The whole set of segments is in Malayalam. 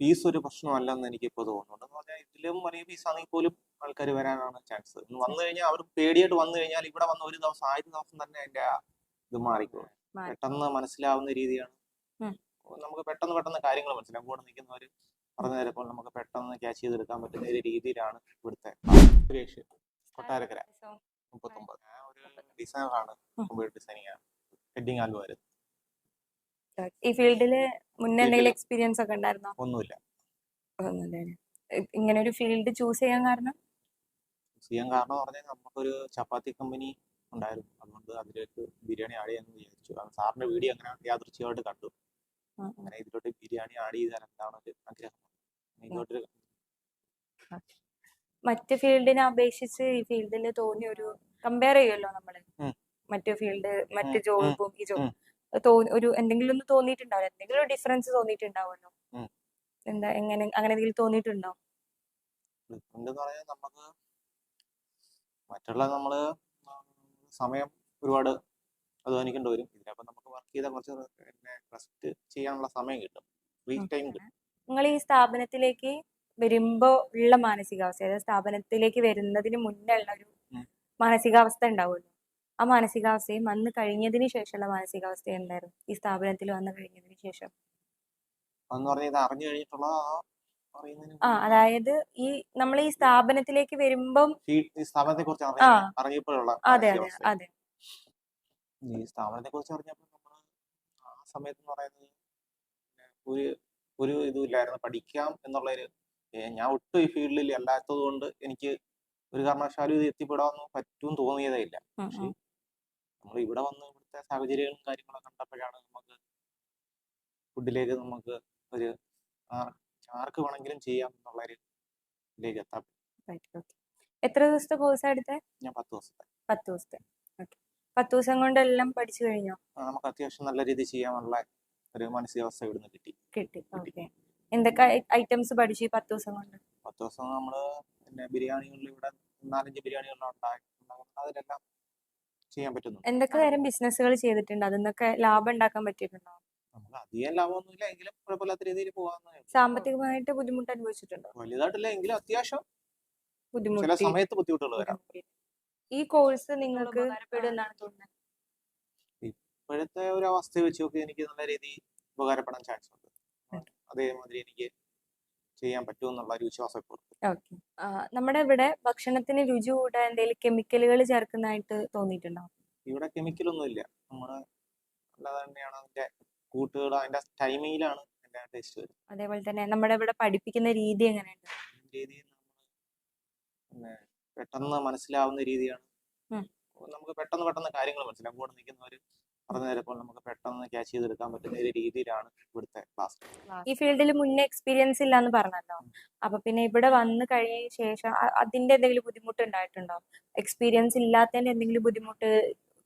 ഫീസ് ഒരു പ്രശ്നമല്ലെന്ന് എനിക്ക് ഇപ്പോൾ തോന്നുന്നുണ്ട്. എന്ന് പറഞ്ഞാൽ ഇതിലും വലിയ ഫീസ് ആണെങ്കിൽ പോലും ആൾക്കാർ വരാനാണ് ചാൻസ് വന്നു കഴിഞ്ഞാൽ അവർ പേടിയായിട്ട് വന്നു കഴിഞ്ഞാൽ ഇവിടെ വന്ന ഒരു ദിവസം ആയിരം ദിവസം തന്നെ അതിന്റെ ഇത് മാറിക്കോളും. പെട്ടെന്ന് മനസ്സിലാവുന്ന രീതിയാണ്. നമുക്ക് പെട്ടെന്ന് പെട്ടെന്ന് കാര്യങ്ങൾ മനസ്സിലാവും. കൂടെ നിൽക്കുന്നവർ പറഞ്ഞു തരപ്പോൾ നമുക്ക് പെട്ടെന്ന് ക്യാച്ച് ചെയ്തെടുക്കാൻ പറ്റുന്ന ഒരു രീതിയിലാണ് ഇവിടുത്തെ സുരേഷ് കൊട്ടാരക്കര മുപ്പത്തൊമ്പത്. ഞാൻ ഒരു ഡിസൈനറാണ്. കമ്പ്യൂട്ടർ ഡിസൈനിങ് ഹെഡിങ് ആൽബം വരുന്നത് ഈ ഫീൽഡിൽ മുന്നേ എന്തെങ്കിലും എക്സ്പീരിയൻസ് ഒക്കെ ഉണ്ടായിരുന്നോ? ഒന്നുമില്ല. ഒന്നുമില്ല ഇങ്ങനെ ഒരു ഫീൽഡ് ചൂസ് ചെയ്യാൻ കാരണം? ചെയ്യാൻ കാരണം പറഞ്ഞാൽ നമുക്കൊരു ചപ്പാത്തി കമ്പനി ഉണ്ടായിരുന്നു. അതുകൊണ്ട് അതിലേക്ക് ബിരിയാണി ആഡ് ചെയ്യാന്ന് വിചാരിച്ചു. അത് സാറിന്റെ വീഡിയോ അങ്ങനെ യാദൃച്ഛികമായിട്ട് കണ്ടു. അങ്ങനെ ഇതിലോട്ട് ബിരിയാണി ആഡ് ചെയ്താൽ എന്താണ് ഒരു ആഗ്രഹം? മറ്റു മറ്റ് ഫീൽഡിനെ അപേക്ഷിച്ച് ഈ ഫീൽഡിൽ തോന്നിയ ഒരു കമ്പയർ ചെയ്യുമല്ലോ നമ്മൾ. മറ്റു ഫീൽഡ് മറ്റു ജോബും ഈ ജോബ് ഒരു എന്തെങ്കിലും ഒന്ന് തോന്നിയിട്ടുണ്ടാവും എന്തെങ്കിലും ഒരു ഡിഫറൻസ് തോന്നിയിട്ടുണ്ടാവുമല്ലോ. എന്താ എങ്ങനെ അങ്ങനെ എന്തെങ്കിലും തോന്നിയിട്ടുണ്ടോ? നമുക്ക് മറ്റുള്ള നമ്മൾ സമയം ഒരുപാട് അധ്വാനിക്കേണ്ടി വരും. ഇതിനപ്പം നമുക്ക് വർക്ക് ചെയ്താൽ കുറച്ച് റെസ്റ്റ് ചെയ്യാനുള്ള സമയം കിട്ടും. ഫ്രീ ടൈം കിട്ടും. നിങ്ങൾ ഈ സ്ഥാപനത്തിലേക്ക് വരുമ്പോ ഉള്ള മാനസികാവസ്ഥ അതായത് സ്ഥാപനത്തിലേക്ക് വരുന്നതിന് മുന്നേ ഉള്ള ഒരു മാനസികാവസ്ഥ ഉണ്ടാവുമല്ലോ. ആ മാനസികാവസ്ഥയും വന്ന് കഴിഞ്ഞതിന് ശേഷമുള്ള മാനസികാവസ്ഥ എന്തായിരുന്നു? ഈ സ്ഥാപനത്തിൽ വന്നു കഴിഞ്ഞതിന് ശേഷം. അറിഞ്ഞു കഴിഞ്ഞിട്ടുള്ള ആ അതായത് ഈ നമ്മൾ ഈ സ്ഥാപനത്തിലേക്ക് വരുമ്പം സ്ഥാപനത്തെ കുറിച്ച് അറിഞ്ഞപ്പോഴുള്ള അതെ അതെ അതെ. ഈ സ്ഥാപനത്തെ കുറിച്ച് അറിഞ്ഞപ്പോൾ നമ്മൾ ആ സമയത്ത് പറയുന്നത് ഒരു ഒരു ഇതും ഇല്ലായിരുന്നു പഠിക്കാം എന്നുള്ള ഒരു ഞാൻ ഒട്ടും ഈ ഫീൽഡിൽ അല്ലാത്തത് കൊണ്ട് എനിക്ക് ഒരു കാരണവശാലും ഇത് എത്തിപ്പെടാൻ പറ്റും തോന്നിയതേ ഇല്ല. പക്ഷേ. നമ്മൾ ഇവിടെ വന്ന് ഇവിടുത്തെ സാഹചര്യങ്ങളും കാര്യങ്ങളും കണ്ടപ്പോഴാണ് നമുക്ക് ഫുഡിലേക്ക് നമുക്ക് ഒരു ആർക്ക് വേണമെങ്കിലും ചെയ്യാം എന്നുള്ള ഒരു ഇതിലേക്ക് എത്താൻ. എത്ര ദിവസത്തെ കോഴ്സ് എടുത്തേ? ഞാൻ പത്ത് ദിവസത്തെ. പത്ത് ദിവസത്തെ. പത്ത് ദിവസം കൊണ്ടെല്ലാം പഠിച്ചു കഴിഞ്ഞോ? നമുക്ക് അത്യാവശ്യം നല്ല രീതിയിൽ ചെയ്യാനുള്ള ഒരു മാനസികാവസ്ഥ ഇവിടുന്ന് കിട്ടി. കിട്ടി. ഓക്കെ എന്തൊക്കെ ഐറ്റംസ് പഠിച്ചു ഈ പത്ത് ദിവസം കൊണ്ട്? പത്ത് ദിവസം നമ്മൾ പിന്നെ ബിരിയാണികളിൽ ഇവിടെ നാലഞ്ച് ബിരിയാണികളിൽ ഉണ്ടായി അതിലെല്ലാം ചെയ്യാൻ പറ്റുന്നു എന്തൊക്കെ തരം ബിസിനസ്സുകൾ ചെയ്തിട്ടുണ്ട്? അതിന്നൊക്കെ ലാഭം ഉണ്ടാക്കാൻ പറ്റിയിട്ടുണ്ടോ? നമുക്ക് അധികം ലാഭമൊന്നുമില്ല. എങ്കിലും കുഴപ്പമില്ലാത്ത രീതിയിൽ പോകാവുന്നതേ സാമ്പത്തികമായിട്ട് ബുദ്ധിമുട്ട് അനുഭവിച്ചിട്ടുണ്ടോ? വലുതായിട്ടില്ല എങ്കിലും അത്യാവശ്യം ചില ബുദ്ധിമുട്ട്. സമയത്ത് ബുദ്ധിമുട്ടുകൾ വരാം. ഈ കോഴ്സ് നിങ്ങൾക്ക് ഉപകാരപ്പെടുമെന്നാണ് തോന്നുന്നത് ഇപ്പോഴത്തെ ഒരു അവസ്ഥ വെച്ച് നോക്കി എനിക്ക് നല്ല രീതിയിൽ ഉപകാരപ്പെടാൻ ചാൻസ് ഉണ്ട് അതേമാതിരി എനിക്ക് ചെയ്യാൻ പറ്റുമെന്നുള്ള ഒരു വിശ്വാസം ഇപ്പോൾ. നമ്മുടെ ഇവിടെ ഭക്ഷണത്തിന് രുചി കൂട്ടാൻ എന്തെങ്കിലും കെമിക്കലുകൾ ചേർക്കുന്നതായിട്ട് തോന്നിയിട്ടുണ്ടോ? ഇവിടെ കെമിക്കലൊന്നും ഇല്ല. നമ്മുടെ അല്ലാതെ തന്നെയാണ് അതിന്റെ കൂട്ടുകൾ അതിന്റെ ടൈമിങ്ങിലാണ് അതിന്റെ ടേസ്റ്റ് വരുന്നത്. അതേപോലെ തന്നെ നമ്മുടെ ഇവിടെ പഠിപ്പിക്കുന്ന രീതി എങ്ങനെയുണ്ട്? നമ്മൾ പിന്നെ പെട്ടെന്ന് മനസ്സിലാവുന്ന രീതിയാണ്. നമുക്ക് പെട്ടെന്ന് പെട്ടെന്ന് കാര്യങ്ങൾ മനസ്സിലാവും. കൂടെ നിൽക്കുന്നവർ പറഞ്ഞു തരപ്പോൾ നമുക്ക് പെട്ടെന്ന് ക്യാച്ച് ചെയ്തെടുക്കാൻ പറ്റുന്ന ഒരു രീതിയിലാണ് ഇവിടുത്തെ ക്ലാസ് ഈ ഫീൽഡിൽ മുന്നേ എക്സ്പീരിയൻസ് ഇല്ല എന്ന് പറഞ്ഞല്ലോ അപ്പൊ പിന്നെ ഇവിടെ വന്ന് കഴിഞ്ഞ ശേഷം അതിന്റെ എന്തെങ്കിലും ബുദ്ധിമുട്ട് ഉണ്ടായിട്ടുണ്ടോ? എക്സ്പീരിയൻസ് ഇല്ലാത്തതിന്റെ എന്തെങ്കിലും ബുദ്ധിമുട്ട്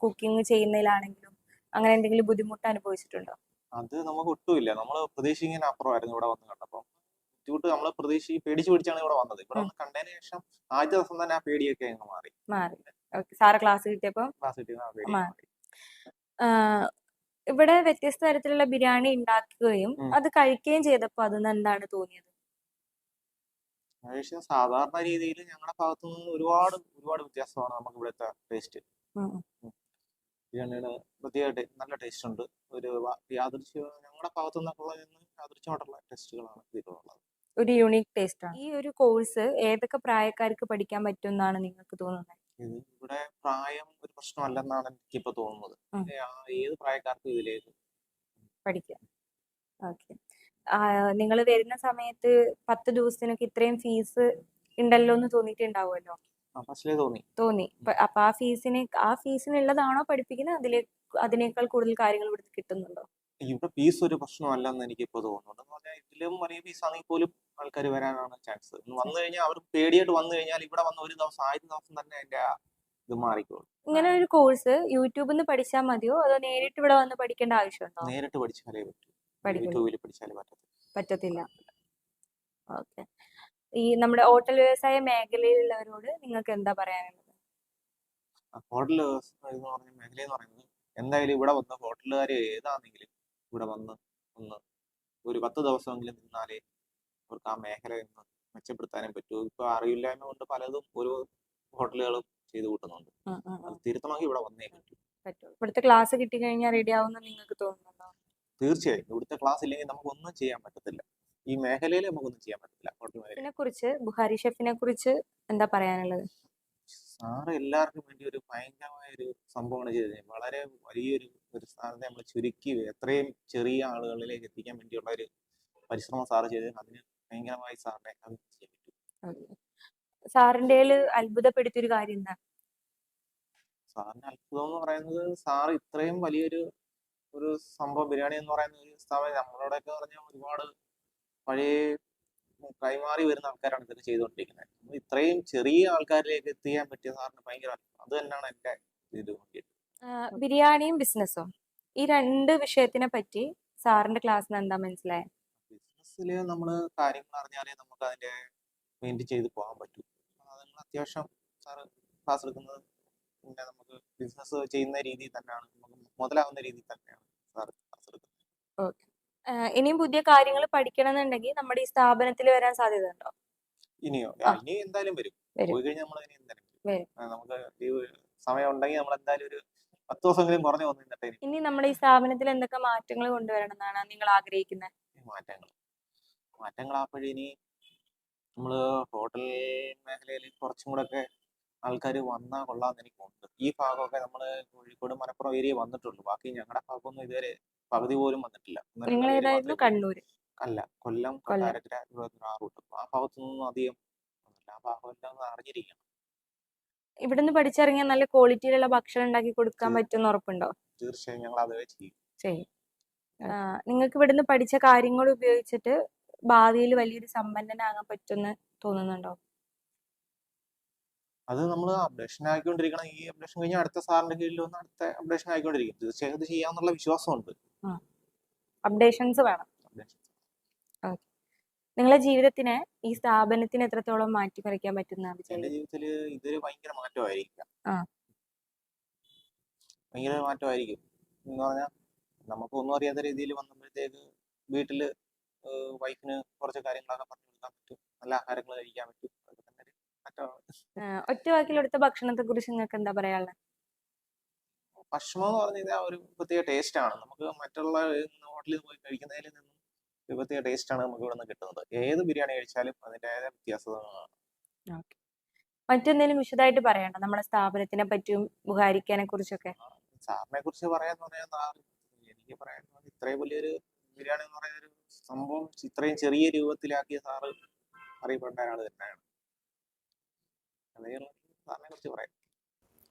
കുക്കിംഗ് ചെയ്യുന്നതിലാണെങ്കിലും അങ്ങനെ എന്തെങ്കിലും ബുദ്ധിമുട്ട് അനുഭവിച്ചിട്ടുണ്ടോ? അത് നമുക്ക് ഒട്ടുമില്ല. നമ്മൾ പ്രതീക്ഷിക്കുന്ന അപ്പുറമായിരുന്നു ഇവിടെ വന്ന് കണ്ടപ്പോൾ ബുദ്ധിമുട്ട് നമ്മൾ പ്രതീക്ഷ പേടിച്ച് പിടിച്ചാണ് ഇവിടെ വന്നത്. ഇവിടെ. വന്ന് കണ്ടതിന് ശേഷം ആദ്യ ദിവസം തന്നെ ആ പേടിയൊക്കെ അങ്ങ് മാറി. മാറി. സാറ് ക്ലാസ് കിട്ടിയപ്പോ? ക്ലാസ് കിട്ടിയ ഇവിടെ വ്യത്യസ്ത തരത്തിലുള്ള ബിരിയാണി ഉണ്ടാക്കുകയും അത് കഴിക്കുകയും ചെയ്തപ്പോ അതിന് എന്താണ് തോന്നിയത്? ഏകദേശം സാധാരണ രീതിയിൽ ഞങ്ങളുടെ ഭാഗത്തു നിന്ന് ഒരുപാട് ഒരുപാട് വ്യത്യാസമാണ് നമുക്ക് ഇവിടുത്തെ ടേസ്റ്റ്. ബിരിയാണിയുടെ പ്രത്യേക നല്ല ടേസ്റ്റ് ഉണ്ട്. ഒരു യാദൃശ്യ ഞങ്ങളുടെ ഭാഗത്തു നിന്നൊക്കെയുള്ള യാദൃശ്യമായിട്ടുള്ള ടെസ്റ്റുകളാണ് ഇതിലുള്ളത്. ഒരു യൂണീക് ടേസ്റ്റ് ആണ്. ഈ ഒരു കോഴ്സ് ഏതൊക്കെ പ്രായക്കാർക്ക് പഠിക്കാൻ പറ്റും എന്നാണ് നിങ്ങൾക്ക് തോന്നുന്നത് ഇത് ഇവിടെ പ്രായം ഒരു പ്രശ്നമല്ലെന്നാണ് എനിക്കിപ്പോ തോന്നുന്നത്. ഏത് പ്രായക്കാർക്കും ഇതിലേക്ക് പഠിക്കാം. ഓക്കെ. നിങ്ങൾ വരുന്ന സമയത്ത് പത്ത് ദിവസത്തിനൊക്കെ ഇത്രയും ഫീസ് ഉണ്ടല്ലോ എന്ന് തോന്നിയിട്ടുണ്ടാവുമല്ലോ? തോന്നി. തോന്നി. അപ്പൊ ആ ഫീസിന് ആ ഫീസിനുള്ളതാണോ പഠിപ്പിക്കുന്നത്? അതിലെ അതിനേക്കാൾ കൂടുതൽ കാര്യങ്ങൾ ഇവിടെ കിട്ടുന്നുണ്ടോ? ഇവിടെ ഫീസ് ഒരു പ്രശ്നമല്ലെന്ന് എനിക്കിപ്പോ തോന്നുന്നുണ്ട്. ഇതിലും വലിയ ഫീസ് ആണെങ്കിൽ പോലും ആൾക്കാർ വരാനാണ് ചാൻസ് വന്നു കഴിഞ്ഞാൽ അവർ പേടിയായിട്ട് വന്നു കഴിഞ്ഞാൽ ഇവിടെ വന്ന ഒരു ദിവസം ആദ്യ ദിവസം തന്നെ അതിന്റെ ഇത് മാറിക്കോളും. ഇങ്ങനെ ഒരു കോഴ്സ് യൂട്യൂബിൽ നിന്ന് പഠിച്ചാൽ മതിയോ? അതോ നേരിട്ട് ഇവിടെ വന്ന് പഠിക്കേണ്ട ആവശ്യമുണ്ടോ? നേരിട്ട് പഠിച്ചാലേ പറ്റൂ. യൂട്യൂബിൽ പഠിച്ചാലേ പറ്റത്തുള്ളൂ. പറ്റത്തില്ല. ഓക്കെ. ഈ നമ്മുടെ ഹോട്ടൽ വ്യവസായ മേഖലയിലുള്ളവരോട് നിങ്ങൾക്ക് എന്താ പറയാനുള്ളത്? ഹോട്ടൽ മേഖല എന്ന് പറയുന്നത് എന്തായാലും ഇവിടെ വന്ന് ഹോട്ടലുകാർ ഏതാണെങ്കിലും ഇവിടെ വന്ന് ഒന്ന് ഒരു പത്ത് ദിവസമെങ്കിലും നിന്നാലേ അവർക്ക് ആ മേഖല ഒന്ന് മെച്ചപ്പെടുത്താനും പറ്റൂ. ഇപ്പൊ അറിയില്ലായ്മ കൊണ്ട് പലതും ഒരു ഹോട്ടലുകളും ചെയ്തു കൂട്ടുന്നുണ്ട്. അത് തിരുത്തണമെങ്കിൽ ഇവിടെ വന്നേ പറ്റൂ. ഇവിടുത്തെ ക്ലാസ് കിട്ടിക്കഴിഞ്ഞാൽ റെഡി ആവുന്ന നിങ്ങൾക്ക് തോന്നുന്നുണ്ടോ? തീർച്ചയായും. ഇവിടുത്തെ ക്ലാസ് ഇല്ലെങ്കിൽ നമുക്കൊന്നും ചെയ്യാൻ പറ്റത്തില്ല. ഈ മേഖലയിൽ നമുക്കൊന്നും ചെയ്യാൻ പറ്റത്തില്ല ഹോട്ടൽ കുറിച്ച് ബുഹാരി ഷെഫിനെ കുറിച്ച് എന്താ പറയാനുള്ളത്? സാറ് എല്ലാവർക്കും വേണ്ടി ഒരു ഭയങ്കരമായ ഒരു സംഭവമാണ് ചെയ്തത്. വളരെ വലിയൊരു ഒരു സ്ഥാനത്തെ നമ്മൾ ചുരുക്കി എത്രയും ചെറിയ ആളുകളിലേക്ക് എത്തിക്കാൻ വേണ്ടിയുള്ള ഒരു പരിശ്രമം സാറ് ചെയ്ത് അതിന് ഭയങ്കരമായി സാറിനെ അത് ചെയ്യാൻ പറ്റും. സാറിന്റെ അത്ഭുതപ്പെടുത്തിയൊരു കാര്യം എന്താ? സാറിന് അത്ഭുതം എന്ന് പറയുന്നത് സാർ ഇത്രയും വലിയൊരു ഒരു സംഭവം ബിരിയാണി എന്ന് പറയുന്ന ഒരു സ്ഥാപനം നമ്മളോടൊക്കെ പറഞ്ഞാൽ ഒരുപാട് പഴയ കൈമാറി വരുന്ന ആൾക്കാരാണ് ഇതൊക്കെ ചെയ്തുകൊണ്ടിരിക്കുന്നത്. ഇത്രയും ചെറിയ ആൾക്കാരിലേക്ക് എത്തിക്കാൻ പറ്റിയ സാറിന് ഭയങ്കര അത്ഭുതം. അത് തന്നെയാണ് എന്റെ ഇത്. ബിരിയാണിയും ബിസിനസ്സും. ഈ രണ്ട് വിഷയത്തിനെ പറ്റി സാറിന്റെ ക്ലാസ്സിന് എന്താ മനസ്സിലായത് ബിസിനസ്സിൽ നമ്മൾ കാര്യങ്ങൾ അറിഞ്ഞാലേ നമുക്ക് അതിന്റെ മെയിന്റെയിൻ ചെയ്ത് പോകാൻ പറ്റൂ. അതിന് അത്യാവശ്യം സാറ് ക്ലാസ് എടുക്കുന്നത് പിന്നെ നമുക്ക് ബിസിനസ് ചെയ്യുന്ന രീതിയിൽ തന്നെയാണ്. നമുക്ക് മുതലാവുന്ന രീതിയിൽ തന്നെയാണ് സാർ ക്ലാസ് എടുക്കുന്നത്. ആ, ഇനിയും പുതിയ കാര്യങ്ങൾ പഠിക്കണമെന്നുണ്ടെങ്കിൽ നമ്മുടെ ഈ സ്ഥാപനത്തിൽ വരാൻ സാധ്യത ഉണ്ടോ ഇനിയോ ഇനി എന്തായാലും വരും. വരും. പോയി കഴിഞ്ഞാൽ നമ്മൾ ഇനി എന്തായാലും വരും. നമുക്ക് സമയം ഉണ്ടെങ്കിൽ നമ്മൾ എന്തായാലും ഒരു പത്ത് ദിവസമെങ്കിലും കുറഞ്ഞു വന്നിട്ട് ഇനി നമ്മുടെ ഈ സ്ഥാപനത്തിൽ എന്തൊക്കെ മാറ്റങ്ങൾ കൊണ്ടുവരണം എന്നാണ് നിങ്ങൾ ആഗ്രഹിക്കുന്നത് മാറ്റങ്ങൾ. മാറ്റങ്ങൾ അപ്പോഴിനി നമ്മൾ ഹോട്ടൽ മേഖലയിൽ കുറച്ചും കൂടെ ഒക്കെ ആൾക്കാർ വന്നാൽ കൊള്ളാമെന്ന് എനിക്കുണ്ട് ഈ ഭാഗമൊക്കെ നമ്മൾ കോഴിക്കോട് മലപ്പുറം ഏരിയ വന്നിട്ടുള്ളൂ. ബാക്കി ഞങ്ങളുടെ ഭാഗമൊന്നും ഇതുവരെ പകുതി പോലും വന്നിട്ടില്ല. കണ്ണൂര്? അല്ല കൊല്ലം. കൊട്ടാരക്കര ആ റൂട്ട്. ആ ഭാഗത്തൊന്നും അധികം ആ ഭാഗമെല്ലാം അറിഞ്ഞിരിക്കണം. ഇവിടുന്ന് പഠിച്ചിറങ്ങിയാൽ നല്ല ക്വാളിറ്റിയിലുള്ള ഭക്ഷണം ഉണ്ടാക്കി കൊടുക്കാൻ പറ്റുമെന്ന് ഉറപ്പുണ്ടോ? തീർച്ചയായും ഞങ്ങൾ അതേ ചെയ്യും. നിങ്ങൾക്ക് ഇവിടുന്ന് പഠിച്ച കാര്യങ്ങൾ ഉപയോഗിച്ചിട്ട് ഭാവിയിൽ വലിയൊരു സമ്പന്നനാകാൻ പറ്റുമെന്ന് തോന്നുന്നുണ്ടോ? അത് നമ്മൾ അപ്ഡേഷൻ ആയിക്കൊണ്ടിരിക്കണം. ഈ അപ്ഡേഷൻ കഴിഞ്ഞ അടുത്ത സാറിന്റെ കീഴിൽ വന്ന് അടുത്ത അപ്ഡേഷൻ ആയിക്കൊണ്ടിരിക്കും. തീർച്ചയായും ഇത് ചെയ്യാന്നുള്ള വിശ്വാസമുണ്ട്. അപ്ഡേഷൻസ് വേണം. നിങ്ങളെ ജീവിതത്തിന് ഈ സ്ഥാപനത്തിന് എത്രത്തോളം മാറ്റിമറിക്കാൻ പറ്റുന്ന എന്റെ ജീവിതത്തിൽ ഇതൊരു ഭയങ്കര മാറ്റമായിരിക്കാം. ആ. ഭയങ്കര മാറ്റമായിരിക്കും. എന്ന് പറഞ്ഞാൽ നമുക്കൊന്നും അറിയാത്ത രീതിയിൽ വന്നപ്പോഴത്തേക്ക് വീട്ടിൽ വൈഫിന് കുറച്ച് കാര്യങ്ങളൊക്കെ പറഞ്ഞു കൊടുക്കാൻ പറ്റും. നല്ല ആഹാരങ്ങൾ കഴിക്കാൻ പറ്റും. അതൊക്കെ തന്നെ ഒരു മാറ്റമാണ്. ഒറ്റ വാക്കിലെടുത്ത ഭക്ഷണത്തെ കുറിച്ച് നിങ്ങൾക്ക് എന്താ പറയാനുള്ളത് ഭക്ഷണം എന്ന് പറഞ്ഞു കഴിഞ്ഞാൽ ഒരു പ്രത്യേക ടേസ്റ്റ് ആണ്. നമുക്ക് മറ്റുള്ള ഹോട്ടലിൽ പോയി കഴിക്കുന്നതിൽ നിന്നും പ്രത്യേക ടേസ്റ്റ് ആണ് നമുക്ക് ഇവിടെ നിന്ന് കിട്ടുന്നത്. ഏത് ബിരിയാണി കഴിച്ചാലും അതിന്റെതായ വ്യത്യാസങ്ങളാണ്. മറ്റെന്തെങ്കിലും വിശദമായിട്ട് പറയണ്ടോ നമ്മുടെ സ്ഥാപനത്തിനെ പറ്റിയും ബുഹാരിക്കാനെ കുറിച്ചൊക്കെ? സാറിനെ കുറിച്ച് പറയാൻ പറഞ്ഞാൽ എനിക്ക് പറയാൻ ഇത്രയും വലിയൊരു ബിരിയാണി എന്ന് പറയുന്ന ഒരു സംഭവം ഇത്രയും ചെറിയ രൂപത്തിലാക്കിയ സാറ് അറിയപ്പെട്ട ഒരാൾ തന്നെയാണ്. അതേ സാറിനെ കുറിച്ച് പറയാം.